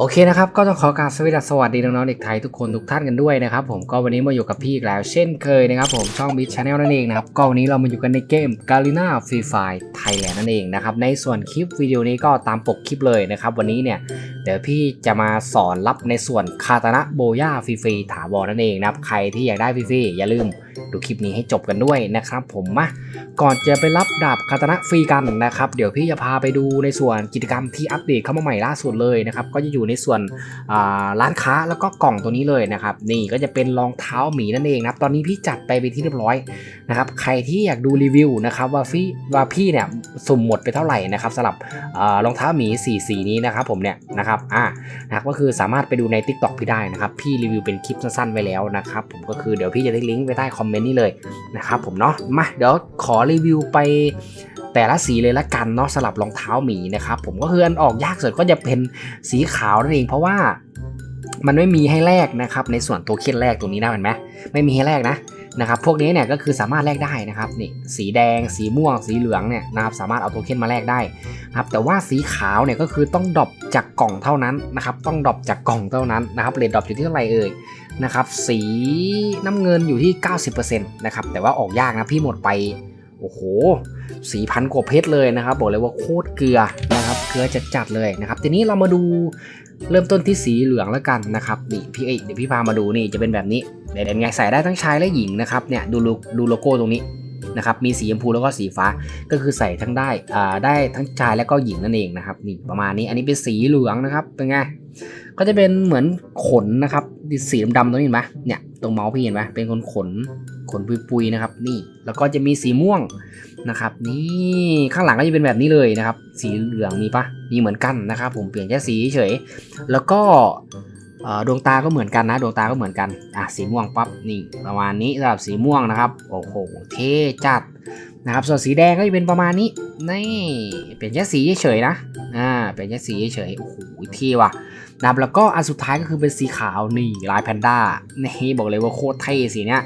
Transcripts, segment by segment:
โอเคนะครับก็ต้องขอกราบสวัสดีน้องๆเด็กไทยทุกคนทุกท่านกันด้วยนะครับผมก็วันนี้มาอยู่กับพี่อีกแล้ว เช่นเคยนะครับผมช่องบิชชาแนลนั่นเองนะครับก็วันนี้เรามาอยู่กันในเกม g a l i n a Free Fire Thailand นั่นเองนะครับในส่วนคลิปวิดีโอนี้ก็ตามปกคลิปเลยนะครับวันนี้เนี่ยเดี๋ยวพี่จะมาสอนรับในส่วนคาตานะโบย่าฟรีๆถาวรนั่นเองนะครับใครที่อยากได้ฟรีๆอย่าลืม ดูคลิปนี้ให้จบกันด้วยนะครับ ผมมาก่อนจะไปรับดาบคาตนะฟรีกันนะครับ เดี๋ยวพี่จะพาไปดูในส่วนกิจกรรมที่อัปเดตเข้ามาใหม่ล่าสุดเลยนะครับ ก็จะอยู่ในส่วนร้านค้าแล้วก็กล่องตัวนี้เลยนะครับ นี่ก็จะเป็นรองเท้าหมีนั่นเองนะตอนนี้พี่จัดไปเป็นที่เรียบร้อยนะครับ ใครที่อยากดูรีวิวนะครับว่าพี่ว่าพี่เนี่ยสุ่มหมดไปเท่าไหร่นะครับสำหรับรองเท้าหมีสีสีนี้นะครับผมเนี่ยนะครับอ่านะก็คือสามารถไปดูใน Tik t o อกพี่ได้นะครับ พี่รีวิวเป็นคลิปสั้นๆไว้แล้วนะครับผมก็คือเดี๋ยวพี่จะได้ลิงก์ไว้ใต้คอมเมนต์นี่เลยนะครับผมเนาะมาเดี๋ยวขอรีวิวไปแต่ละสีเลยละกันเนาะสลับรองเท้าหมีนะครับผมก็คืออันออกยากสุดก็จะเป็นสีขาวนั่นเองเพราะว่ามันไม่มีให้แลกนะครับในส่วนตัวเคียนแรกตรงนี้นะเห็นไหมไม่มีให้แลกนะนะครับพวกนี้เนี่ยก็คือสามารถแลกได้นะครับนี่สีแดง สีม่วง สีเหลืองเนี่ยนะครับสามารถเอาโทเค็นมาแลกได้นะครับแต่ว่าสีขาวเนี่ยก็คือต้องดรอปจากกล่องเท่านั้นนะครับต้องดรอปจากกล่องเท่านั้นนะครับเรทดรอปอยู่ที่เท่าไหร่เอ่ย นะครับสีน้ำเงินอยู่ที่ 90%นะครับแต่ว่าออกยากนะพี่หมดไปโอ้โหสี่พันกว่าเพชรเลยนะครับ บอกเลยว่าโคตรเกลือนะครับ เกลือจัดๆเลยนะครับ ทีนี้เรามาดูเริ่มต้นที่สีเหลืองแล้วกันนะครับนี่พี่เอเดี๋ยวพี่พามาดูนี่จะเป็นแบบนี้เดี๋ยวไงใส่ได้ทั้งชายและหญิงนะครับเนี่ยดูโลดูโลโก้ตรงนี้ นะครับมีสีชมพูแล้วก็สีฟ้าก็คือใส่ทั้งได้อ่าได้ทั้งชายและก็หญิงนั่นเองนะครับนี่ประมาณนี้อันนี้เป็นสีเหลืองนะครับเป็นไงก็จะเป็นเหมือนขนนะครับสีดำๆตรงนี้เห็นไหมเนี่ยตรงเมาส์พี่เห็นไหมเป็นขนขนขนปุยๆนะครับ นี่แล้วก็จะมีสีม่วงนะครับ นี่ข้างหลังก็จะเป็นแบบนี้เลยนะครับ สีเหลืองมีปะมีเหมือนกันนะครับ ผมเปลี่ยนแค่สีเฉยแล้วก็ ดวงตาก็เหมือนกันนะ ดวงตาก็เหมือนกัน อะสีม่วงปั๊บนี่ประมาณนี้สำหรับสีม่วงนะครับ โอ้โหเท่จัดนะครับ ส่วนสีแดงก็จะเป็นประมาณนี้นี่เปลี่ยนแค่สีเฉยๆนะอ่าเปลี่ยนแค่สีเฉยๆโอ้โหเท่ว่ะนะครับแล้วก็อันสุดท้ายก็คือเป็นสีขาวนี่ลายแพนด้านี่บอกเลยว่าโคตรเท่สีเนี้ย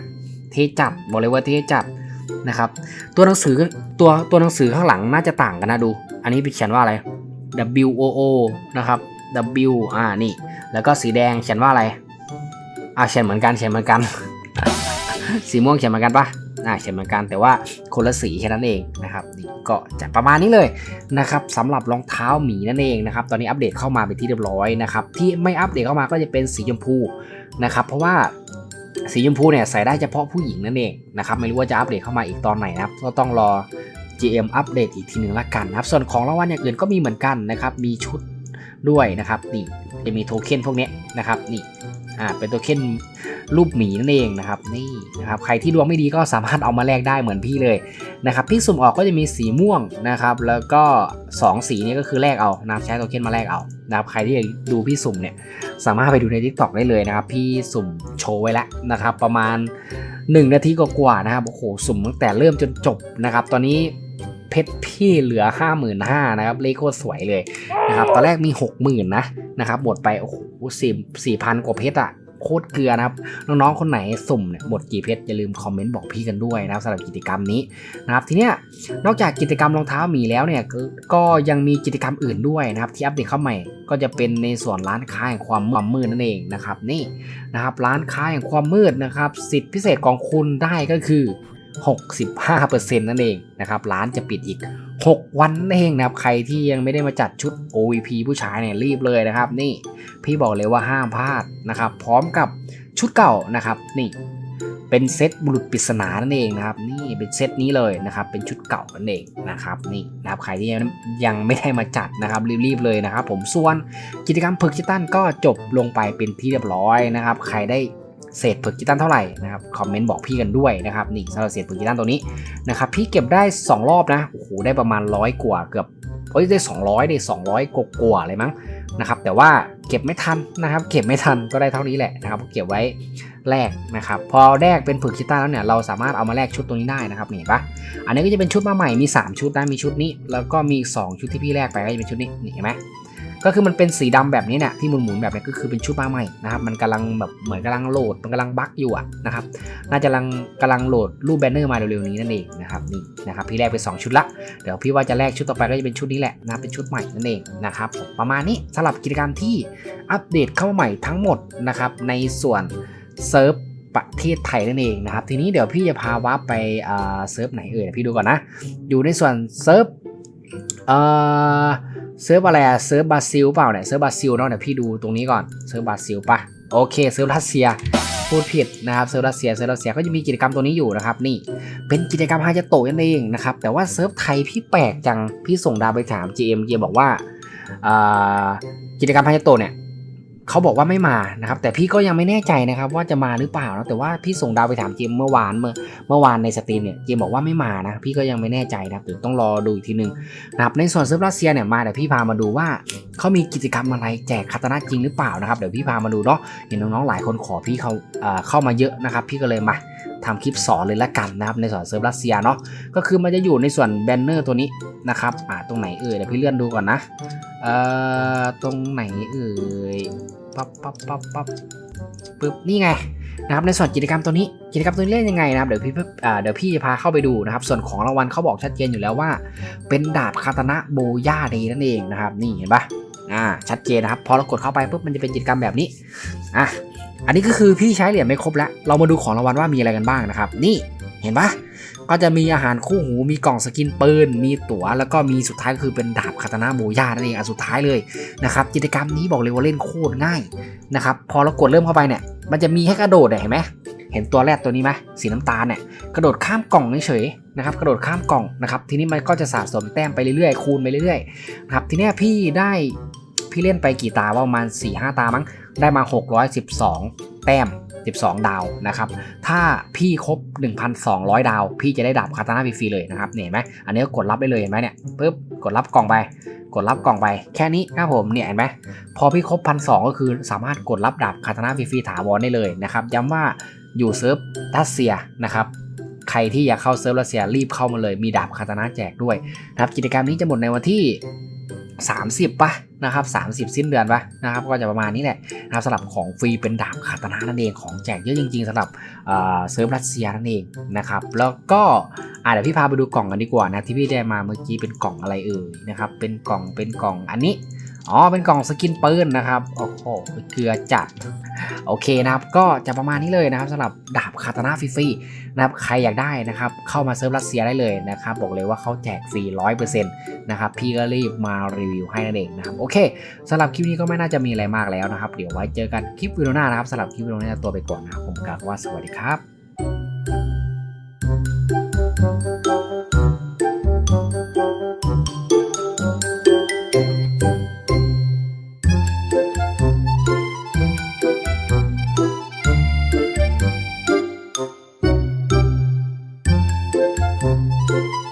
เท่จัดบอกเลยว่าเท่จัดนะครับ ตัวหนังสือตัวตัวหนังสือข้างหลังน่าจะต่างกันนะดู อันนี้เขียนว่าอะไร W O O นะครับ W อ่านี่ แล้วก็สีแดงเขียนว่าอะไรอ่าเขียนเหมือนกันเขียนเหมือนกัน สีม่วงเขียนเหมือนกันปะอ่าเขียนเหมือนกันแต่ว่าคนละสีแค่นั้นเองนะครับก็จะประมาณนี้เลยนะครับสำหรับรองเท้าหมีนั่นเองนะครับตอนนี้อัปเดตเข้ามาเป็นที่เรียบร้อยนะครับที่ไม่อัปเดตเข้ามาก็จะเป็นสีชมพูนะครับเพราะว่าสีชมพูเนี่ยใส่ได้เฉพาะผู้หญิงนั่นเองนะครับไม่รู้ว่าจะอัปเดตเข้ามาอีกตอนไหนนะครับก็ต้องรอ GM อัปเดตอีกทีหนึ่งละกันนะครับส่วนของรางวัลอย่างอื่นก็มีเหมือนกันนะครับมีชุด ด้วยนะครับนี่จะมีโทเค็นพวกนี้นะครับนี่อ่าเป็นโทเค็นรูปหมีนั่นเองนะครับนี่นะครับใครที่ดวงไม่ดีก็สามารถเอามาแลกได้เหมือนพี่เลยนะครับพี่สุ่มออกก็จะมีสีม่วงนะครับแล้วก็ 2 สีนี้ก็คือแลกเอานะครับใช้โทเค็นมาแลกเอานะครับใครที่ดูพี่สุ่มเนี่ยสามารถไปดูใน TikTok ได้เลยนะครับพี่สุ่มโชว์ไว้แล้วนะครับประมาณ 1 นาทีกว่าๆนะครับโอ้โหสุ่มตั้งแต่เริ่มจนจบนะครับตอนนี้ เพชรพี่เหลือ 55,000นะครับเลขโคตรสวยเลยนะครับตอนแรกมี 60,000นะนะครับหมดไปโอ้โหสี่สี่พันกว่าเพชรอะโคตรเกลือนะครับน้องๆคนไหนสุ่มเนี่ยหมดกี่เพชรอย่าลืมคอมเมนต์บอกพี่กันด้วยนะครับสำหรับกิจกรรมนี้นะครับทีเนี้ยนอกจากกิจกรรมรองเท้าหมีแล้วเนี่ยก็ก็ยังมีกิจกรรมอื่นด้วยนะครับที่อัปเดตเข้าใหม่ก็จะเป็นในส่วนร้านค้าแห่งความมืดนั่นเองนะครับนี่นะครับร้านค้าแห่งความมืดนะครับสิทธิพิเศษของคุณได้ก็คือ 65%นั่นเองนะครับร้านจะปิดอีก 6 วันนั่นเองนะครับใครที่ยังไม่ได้มาจัดชุด OVP ผู้ชายเนี่ยรีบเลยนะครับ นี่พี่บอกเลยว่าห้ามพลาดนะครับ พร้อมกับชุดเก่านะครับ นี่เป็นเซตบุรุษปริศนานั่นเองนะครับ นี่เป็นเซตนี้เลยนะครับ เป็นชุดเก่านั่นเองนะครับ นี่นะครับใครที่ยังยังไม่ได้มาจัดนะครับรีบๆเลยนะครับ ผมส่วนกิจกรรมพึกชิตันก็จบลงไปเป็นที่เรียบร้อยนะครับ ใครได้ เศษผึกกีตันเท่าไหร่นะครับคอมเมนต์บอกพี่กันด้วยนะครับนี่สำหรับเศษผึกกีตันตัวนี้นะครับพี่เก็บได้ 2 รอบนะโอ้โหได้ประมาณร้อยกว่าเกือบเอ้ยได้ 200ได้200กว่ากว่าเลยมั้งนะครับแต่ว่าเก็บไม่ทันนะครับ เก็บไม่ทันก็ได้เท่านี้แหละนะครับเก็บไว้แลกนะครับพอแลกเป็นผึกกีตันแล้วเนี่ยเราสามารถเอามาแลกชุดตัวนี้ได้นะครับนี่เห็นปะอันนี้ก็จะเป็นชุดมาใหม่มี 3 ชุดนะมีชุดนี้ แล้วก็มีอีก2ชุดที่พี่แลกไปก็จะเป็นชุดนี้นี่เห็นไหม ก็คือมันเป็นสีดำแบบนี้เนี่ยที่หมุนๆแบบนี้ก็คือเป็นชุดมาใหม่นะครับมันกำลังแบบเหมือนกำลังโหลดมันกำลังบั๊กอยู่อะนะครับน่าจะกำลังกำลังโหลดรูปแบนเนอร์มาเร็วๆนี้นั่นเองนะครับนี่นะครับพี่แรกไปสองชุดละเดี๋ยวพี่ว่าจะแลกชุดต่อไปก็จะเป็นชุดนี้แหละนะเป็นชุดใหม่นั่นเองนะครับผมประมาณนี้สำหรับกิจกรรมที่อัปเดตเข้ามาใหม่ทั้งหมดนะครับในส่วนเซิร์ฟประเทศไทยนั่นเองนะครับทีนี้เดี๋ยวพี่จะพาวาไปเซิร์ฟไหนเอ่ยพี่ดูก่อนนะอยู่ในส่วนเซิร์ฟเอ่อ เซิร์ฟอะไรเซิร์ฟบราซิลเปล่าเนี่ยเซิร์ฟบราซิลเนาะเดี๋ยวพี่ดูตรงนี้ก่อนเซิร์ฟบราซิลปะโอเคเซิร์ฟรัสเซียพูดผิดนะครับเซิร์ฟรัสเซียเซิร์ฟรัสเซียก็จะมีกิจกรรมตัวนี้อยู่นะครับนี่เป็นกิจกรรมฮาจะโตนั่นเองนะครับแต่ว่าเซิร์ฟไทยพี่แปลกจังพี่ส่งดาวไปถาม GM เจบอกว่ากิจกรรมฮาจะโตเนี่ย เขาบอกว่าไม่มานะครับ แต่พี่ก็ยังไม่แน่ใจนะครับ ว่าจะมาหรือเปล่านะแต่ว่าพี่ส่งดาวไปถามเจมเมื่อวานเมื่อเมื่อวานในสตรีมเนี่ยเจมบอกว่าไม่มานะพี่ก็ยังไม่แน่ใจนะครับเดี๋ยวต้องรอดูอีกทีนึงนะครับในส่วนเซิร์ฟรัสเซียเนี่ยมาเดี๋ยวพี่พามาดูว่าเขามีกิจกรรมอะไรแจกคาตานะจริงหรือเปล่านะครับเดี๋ยวพี่พามาดูเนาะเห็นน้องๆหลายคนขอพี่เขาเอ่อเข้ามาเยอะนะครับ พี่ก็เลยมา ทำคลิปสอนเลยละกันนะครับในส่วนเซิร์ฟรัสเซียเนาะก็คือมันจะอยู่ในส่วนแบนเนอร์ตัวนี้นะครับอ่าตรงไหนเอ่ยเดี๋ยวพี่เลื่อนดูก่อนนะเอ่อตรงไหนเอ่ยปั๊บปั๊บปั๊บปั๊บปึ๊บนี่ไงนะครับในส่วนกิจกรรมตัวนี้กิจกรรมตัวนี้เล่นยังไงนะครับเดี๋ยวพี่อ่าเดี๋ยวพี่จะพาเข้าไปดูนะครับ ส่วนของรางวัลเขาบอกชัดเจนอยู่แล้วว่า เป็นดาบคาตานะโบย่าเดนั่นเองนะครับ นี่เห็นปะอ่าชัดเจนนะครับ พอเรากดเข้าไปปุ๊บมันจะเป็นกิจกรรมแบบนี้อะ อันนี้ก็คือพี่ใช้เหรียญไม่ครบแล้ว เรามาดูของรางวัลว่ามีอะไรกันบ้างนะครับ นี่เห็นปะก็จะมีอาหารคู่หู มีกล่องสกินปืน มีตั๋ว แล้วก็มีสุดท้ายก็คือเป็นดาบคาตานะโบย่านั่นเองอันสุดท้ายเลยนะครับ กิจกรรมนี้บอกเลยว่าเล่นโคตรง่ายนะครับ พอเรากดเริ่มเข้าไปเนี่ย มันจะมีให้กระโดดเห็นไหมเห็นตัวแรกตัวนี้ไหมสีน้ำตาลเนี่ย กระโดดข้ามกล่องเฉยๆนะครับ กระโดดข้ามกล่องนะครับ ทีนี้มันก็จะสะสมแต้มไปเรื่อยๆ คูณไปเรื่อยๆนะครับ ทีนี้พี่ได้พี่เล่นไปกี่ตาว่าประมาณ4-5ตามั้ง ได้มา 612 แต้ม 12 ดาวนะครับ ถ้าพี่ครบ 1,200 ดาว พี่จะได้ดาบคาตาน่าฟรีๆเลยนะครับเห็นไหมอันนี้ก็กดรับได้เลยเห็นไหมเนี่ยปุ๊บกดรับกล่องไป กดรับกล่องไป แค่นี้ครับผมเนี่ยเห็นไหมพอพี่ครบพันสก็คือสามารถกดรับดาบคาตานาฟรีๆถาวรได้เลยนะครับย้ำว่าอยู่เซิร์ฟรัสเซียนะครับใครที่อยากเข้าเซิร์ฟรัสเซียรีบเข้ามาเลยมีดาบคาตานาแจกด้วยนะครับกิจกรรมนี้จะหมดในวันที่ 30ป่ะนะครับ30 สิ้นเดือนป่ะนะครับก็จะประมาณนี้แหละนะครับสำหรับของฟรีเป็นดาบคาตนานั่นเองของแจกเยอะจริงๆสำหรับเซิร์ฟรัสเซียนั่นเองนะครับแล้วก็อ่าเดี๋ยวพี่พาไปดูกล่องกันดีกว่านะที่พี่ได้มาเมื่อกี้เป็นกล่องอะไรเอ่ยนะครับเป็นกล่องเป็นกล่องอันนี้ อ๋อ เป็นกล่องสกินปืนนะครับ โอ้โห เกลือจัด โอเคนะครับ ก็จะประมาณนี้เลยนะครับสำหรับดาบคาตานาฟรีๆนะครับ ใครอยากได้นะครับ เข้ามาเซิร์ฟรัสเซียได้เลยนะครับ บอกเลยว่าเขาแจกฟรี 100%นะครับ พี่ก็รีบมารีวิวให้นั่นเองนะครับ โอเคสำหรับคลิปนี้ก็ไม่น่าจะมีอะไรมากแล้วนะครับ เดี๋ยวไว้เจอกันคลิปวิดีโอหน้านะครับสำหรับคลิปวิดีโอนี้ตัวไปก่อนนะครับ ผมกาวว่าสวัสดีครับ